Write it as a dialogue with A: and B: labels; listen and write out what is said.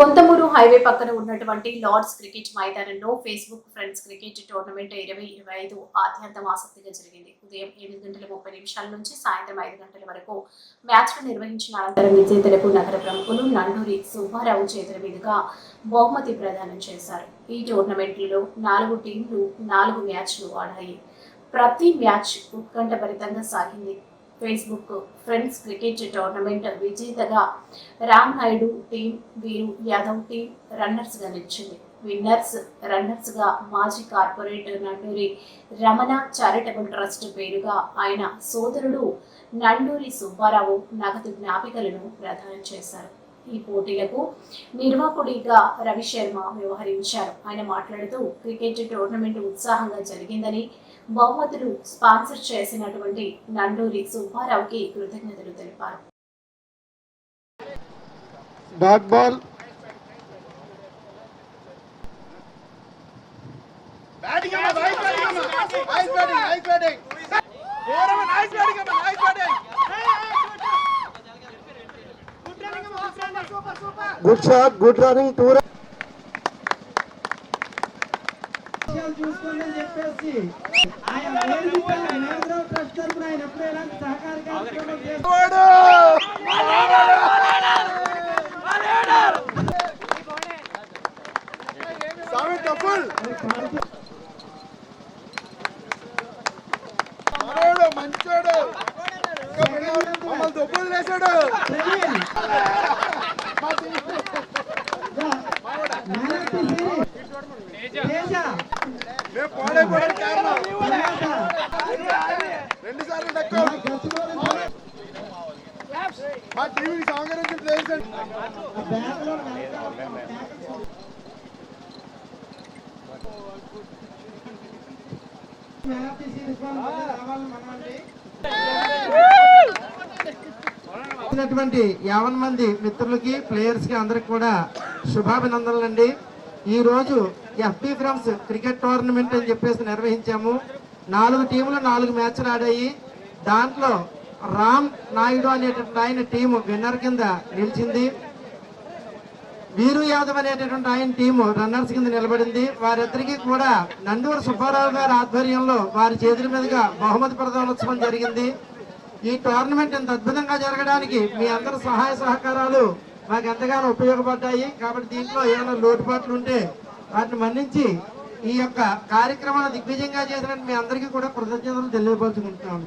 A: Konthamuru highway పక్కన ఉన్నటువంటి Lord's cricket మైదానంలో ఫేస్బుక్ ఫ్రెండ్స్ క్రికెట్ టోర్నమెంట్ ఇరవై ఇరవై ఐదు ఆద్యంతం ఆసక్తిగా జరిగింది. ఉదయం ఎనిమిది గంటల ముప్పై నిమిషాల నుంచి సాయంత్రం ఐదు గంటల వరకు మ్యాచ్లు నిర్వహించిన అనంతరం విజేతలకు నగర ప్రముఖులు నండూరి సుబ్బారావు చేతుల మీదుగా బహుమతి ప్రదానం చేశారు. ఈ టోర్నమెంట్లో నాలుగు టీంలు నాలుగు మ్యాచ్లు ఆడాయి. ప్రతి మ్యాచ్ ఉత్కంఠభరితంగా సాగింది. ఫేస్బుక్ ఫ్రెండ్స్ క్రికెట్ టోర్నమెంట్ విజేతగా రామ్ నాయుడు టీం వీరు యాదవ్ టీం రన్నర్స్గా నిలిచింది. విన్నర్స్ రన్నర్స్గా మాజీ corporator Nanduri Ramana charitable trust పేరుగా ఆయన సోదరుడు నండూరి సుబ్బారావు నగదు జ్ఞాపికలను ప్రదానం చేశారు. ఈ పోటీలకు నిర్వాహకుడిగా రవిశర్మ వ్యవహరించారు. ఆయన మాట్లాడుతూ క్రికెట్ టోర్నమెంట్ ఉత్సాహంగా జరిగిందని బహుమతులు స్పాన్సర్ చేసినటువంటి నండూరి సుబ్బారావుకి కృతజ్ఞతలు తెలిపారు.
B: Dot ball.
C: Batting batting batting batting batting batting
B: good shot good running two
D: చూసుకోండి అని చెప్పేసి ఆయన మేనేజర్ ట్రస్ట్ తరపున ఆయన ఎప్పుడైనా సహకార కార్యక్రమం చేస్తారు
C: మంచోడు మమ్మల్ని దొబ్బులు వేసాడు. మా టీవీకి సహకరించి ప్లేయర్స్
D: యావన్ మంది మిత్రులకి ప్లేయర్స్కి అందరికి కూడా శుభాభినందనలు అండి ఈరోజు రోజు ఎఫ్బి ఫ్రమ్స్ క్రికెట్ టోర్నమెంట్ అని చెప్పేసి నిర్వహించాము. నాలుగు టీములు నాలుగు మ్యాచ్లు ఆడాయి. దాంట్లో రామ్ నాయుడు అనేటువంటి ఆయన టీము విన్నర్ కింద నిలిచింది. వీరు యాదవ్ అనేటటువంటి ఆయన టీము రన్నర్స్ కింద నిలబడింది. వారిద్దరికీ కూడా నందూరు సుబ్బారావు గారి ఆధ్వర్యంలో వారి చేతుల మీదుగా బహుమతి ప్రదానోత్సవం జరిగింది. ఈ టోర్నమెంట్ ఇంత అద్భుతంగా జరగడానికి మీ అందరి సహాయ సహకారాలు మాకు ఎంతగానో ఉపయోగపడ్డాయి. కాబట్టి దీంట్లో ఏమైనా లోటుపాట్లు ఉంటే వాటిని మన్నించి ఈ యొక్క కార్యక్రమాన్ని దిగ్విజయంగా చేసినట్టు మీ అందరికీ కూడా కృతజ్ఞతలు తెలియపరుచుకుంటున్నాం.